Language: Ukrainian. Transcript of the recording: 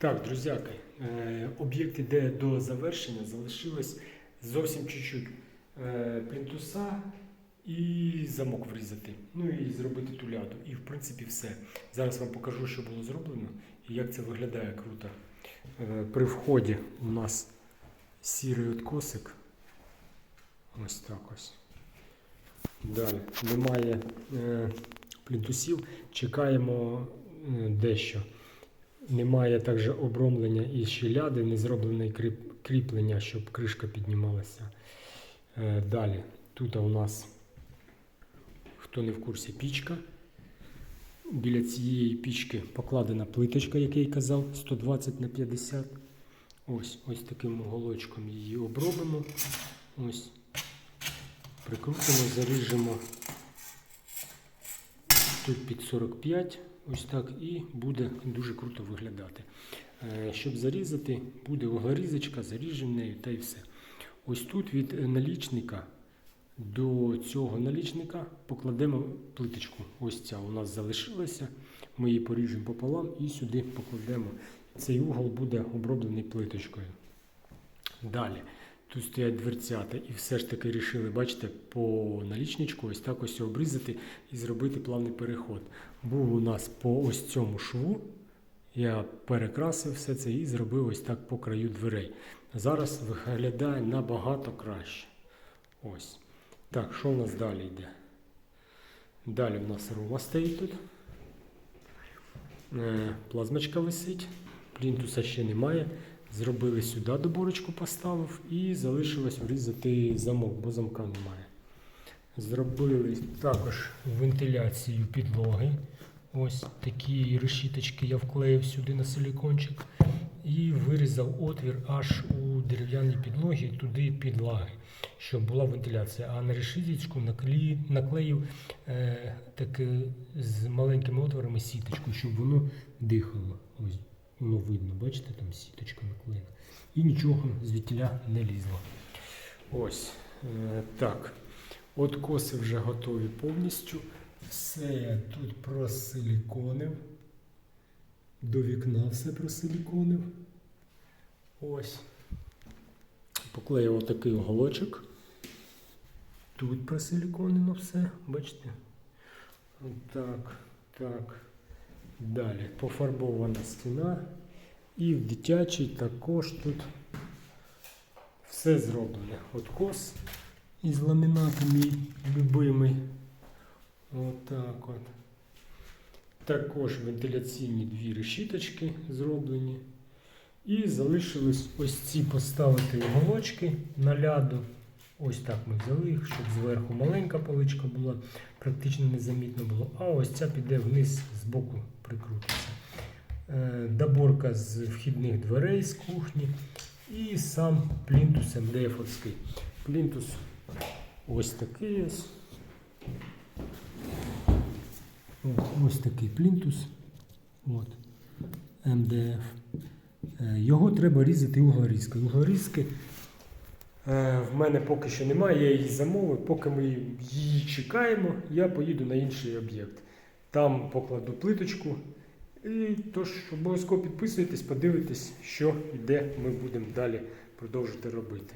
Так, друзяки, е, об'єкт іде до завершення, залишилось зовсім чуть-чуть е, плінтуса і замок врізати. Ну і зробити ту ляду. І в принципі все. Зараз вам покажу, що було зроблено і як це виглядає круто. Е, При вході у нас сірий откосик. Ось так ось. Далі немає плінтусів, чекаємо дещо. Немає також обромлення і щеляди, не зроблене кріплення, щоб кришка піднімалася. Е, Далі, тут у нас, хто не в курсі, пічка. Біля цієї пічки покладена плиточка, як я й казав, 120 на 50. Ось, ось таким голочком її обробимо. Ось. Прикрутимо, заріжемо тут під 45, ось так, і буде дуже круто виглядати. Е, Щоб зарізати, буде углорізочка, заріжемо нею та й все. Ось тут від налічника до цього налічника покладемо плиточку. Ось ця у нас залишилася. Ми її поріжемо пополам і сюди покладемо. Цей угол буде оброблений плиточкою. Далі. Тут стоять дверцята, і все ж таки рішили, бачите, по налічничку ось так ось обрізати і зробити плавний переход. Був у нас по ось цьому шву. Я перекрасив все це і зробив ось так по краю дверей. Зараз виглядає набагато краще. Ось. Так, що у нас далі йде? Далі у нас рума стоїть тут. Е, Плазмочка висить, плінтуса ще немає. Зробили сюди доборочку, поставив і залишилось врізати замок, бо замка немає. Зробили також вентиляцію підлоги. Ось такі решіточки я вклеїв сюди на силікончик і вирізав отвір аж у дерев'яній підлогі туди під лаги, щоб була вентиляція. А на решіточку наклеїв е, таке з маленькими отворами сіточку, щоб воно дихало. Ось воно видно, бачите, там сіточка наклеєна. І нічого звідтіля не лізло. Ось е, так. От коси вже готові повністю. Все я тут просиліконив. До вікна все просиліконив. Ось. Поклеїв отакий уголочок. Тут просиліконено все, бачите? Так, так. Далі пофарбована стіна. І в дитячій також тут все зроблене. Откос із ламінату мій любимий. Отак от. Також вентиляційні дві решіточки зроблені. І залишилось ось ці поставити уголочки на ляду. Ось так ми взяли їх, щоб зверху маленька поличка була, практично незамітно було. А ось ця піде вниз з боку прикрутиться. Е, Доборка з вхідних дверей з кухні. І сам плінтус МДФ-овський. Плінтус ось такий ось. Ось такий плінтус. От. МДФ. Е, Його треба різати углорізкою. Углорізки е, в мене поки що немає, я її замовив. Поки ми її чекаємо, я поїду на інший об'єкт. Там покладу плиточку. І тож обов'язково підписуйтесь, подивитесь, що і де ми будемо далі продовжувати робити.